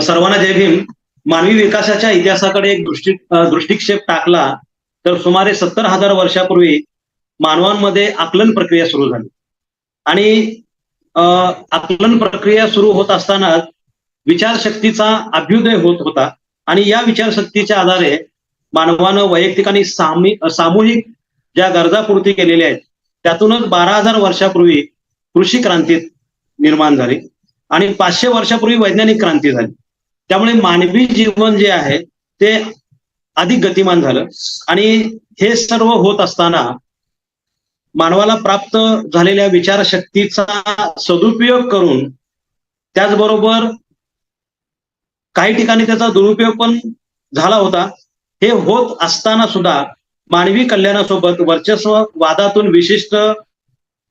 सर्वांना जय भीम. मानवी विकासाच्या इतिहासाकडे एक दृष्टी दृष्टिक्षेप टाकला तर सुमारे सत्तर हजार वर्षापूर्वी मानवांमध्ये आकलन प्रक्रिया सुरू झाली. आणि आकलन प्रक्रिया सुरू होत असताना विचारशक्तीचा अभ्युदय होत होता. आणि या विचारशक्तीच्या आधारे मानवानं वैयक्तिक आणि सामूहिक ज्या गरजा पूर्ती केलेल्या आहेत त्यातूनच बारा हजार वर्षापूर्वी कृषी क्रांती निर्माण झाली आणि पाचशे वर्षापूर्वी वैज्ञानिक क्रांती झाली. त्यामुळे मानवी जीवन जे आहे ते अधिक गतिमान झालं आणि हे सर्व होत असताना मानवाला प्राप्त झालेल्या विचारशक्तीचा सदुपयोग करून त्याचबरोबर काही ठिकाणी त्याचा दुरुपयोग पण झाला होता. हे होत असताना सुद्धा मानवी कल्याणासोबत वर्चस्व वादातून विशिष्ट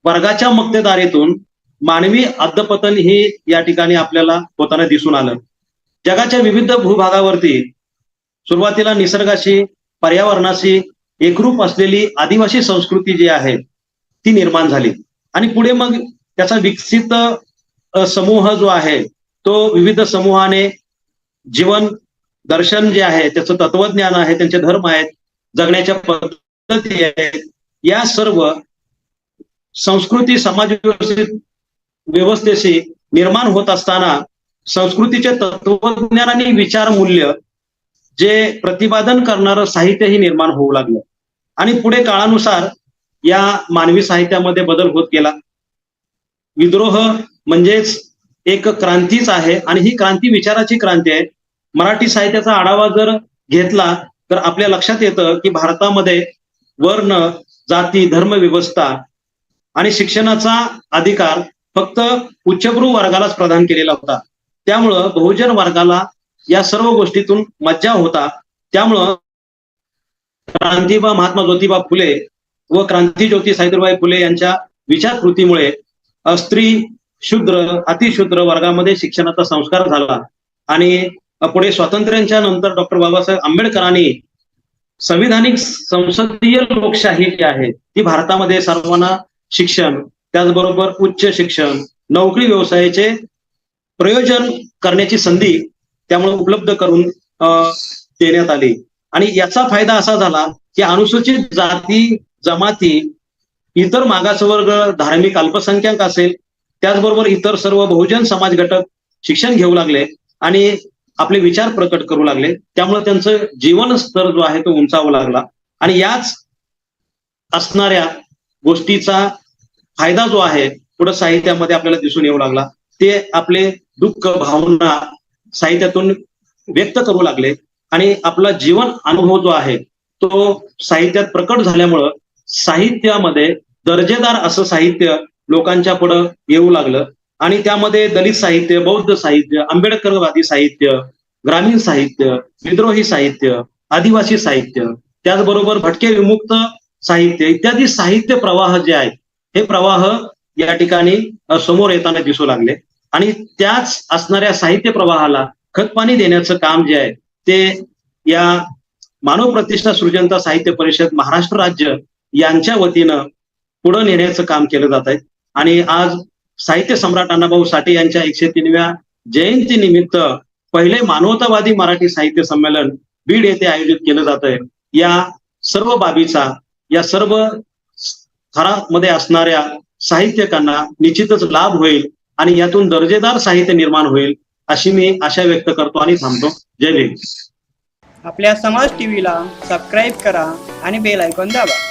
वर्गाच्या मक्तेदारीतून मानवी अद्यपतन हे या ठिकाणी आपल्याला होताना दिसून आलं. जगाच्या विविध भूभागावरती सुरुवातीला निसर्गाशी पर्यावरणाशी एकरूप असलेली आदिवासी संस्कृती जी आहे ती निर्माण झाली. आणि पुढे मग त्याचा विकसित समूह जो आहे तो विविध समूहाने जीवन दर्शन जे आहे त्याचं तत्वज्ञान आहे त्यांचे धर्म आहेत जगण्याच्या पद्धती आहेत या सर्व संस्कृती समाज व्यवस्थित व्यवस्थेशी निर्माण होत असताना संस्कृतीचे तत्वज्ञान आणि विचार मूल्य जे प्रतिपादन करणारं साहित्यही निर्माण होऊ लागलं. आणि पुढे काळानुसार या मानवी साहित्यामध्ये बदल होत गेला. विद्रोह म्हणजेच एक क्रांतीच आहे आणि ही क्रांती विचाराची क्रांती आहे. मराठी साहित्याचा आढावा जर घेतला तर आपल्या लक्षात येतं की भारतामध्ये वर्ण जाती धर्म व्यवस्था आणि शिक्षणाचा अधिकार फक्त उच्चभ्रू वर्गालाच प्रदान केलेला होता. त्यामुळं बहुजन वर्गाला या सर्व गोष्टीतून मज्जा होता. त्यामुळं क्रांतीबा महात्मा ज्योतिबा फुले व क्रांती ज्योती सावित्रीबाई फुले यांच्या विचारकृतीमुळे स्त्री शूद्र अतिशूद्र वर्गामध्ये शिक्षणाचा संस्कार झाला आणि पुढे स्वातंत्र्यांच्या नंतर डॉक्टर बाबासाहेब आंबेडकरांनी संविधानिक संसदीय लोकशाही जी आहे ती भारतामध्ये सर्वांना शिक्षण त्याचबरोबर उच्च शिक्षण नोकरी व्यवसायाचे प्रयोजन करण्याची संधी त्यामुळे उपलब्ध करून देण्यात आली. आणि याचा फायदा असा झाला की अनुसूचित जाती जमाती इतर मागासवर्ग धार्मिक अल्पसंख्याक असेल त्याचबरोबर इतर सर्व बहुजन समाज घटक शिक्षण घेऊ लागले आणि आपले विचार प्रकट करू लागले. त्यामुळे त्यांचं जीवन स्तर जो आहे तो उंचावू लागला. आणि याच असणाऱ्या गोष्टीचा फायदा जो आहे पुढे साहित्यामध्ये आपल्याला दिसून येऊ लागला. ते आपले दुःख भावना साहित्यातून व्यक्त करू लागले. आणि आपला जीवन अनुभव जो आहे तो साहित्यात प्रकट झाल्यामुळं साहित्यामध्ये दर्जेदार असं साहित्य लोकांच्या पुढं येऊ लागलं. आणि त्यामध्ये दलित साहित्य बौद्ध साहित्य आंबेडकरवादी साहित्य ग्रामीण साहित्य विद्रोही साहित्य आदिवासी साहित्य त्याचबरोबर भटके विमुक्त साहित्य इत्यादी साहित्य प्रवाह जे आहेत हे प्रवाह या ठिकाणी समोर येताना दिसू लागले. आणि त्याच असणाऱ्या साहित्य प्रवाहाला खतपाणी देण्याचं काम जे आहे ते या मानव प्रतिष्ठा सृजनता साहित्य परिषद महाराष्ट्र राज्य यांच्या वतीनं पुढे नेण्याचं काम केलं जात आहे. आणि आज साहित्य सम्राट अण्णाभाऊ साठे यांच्या एकशे तीनव्या जयंती निमित्त पहिले मानवतावादी मराठी साहित्य संमेलन बीड येथे आयोजित केलं जात आहे या सर्व बाबीचा या सर्व थरामध्ये असणाऱ्या साहित्यकांना निश्चितच लाभ होईल आणि यातून दर्जेदार साहित्य निर्माण होईल अशी मी आशा व्यक्त करतो आणि थांबतो. जय भीम. आपल्या समाज टीव्हीला सबस्क्राईब करा आणि बेल आयकॉन दाबा.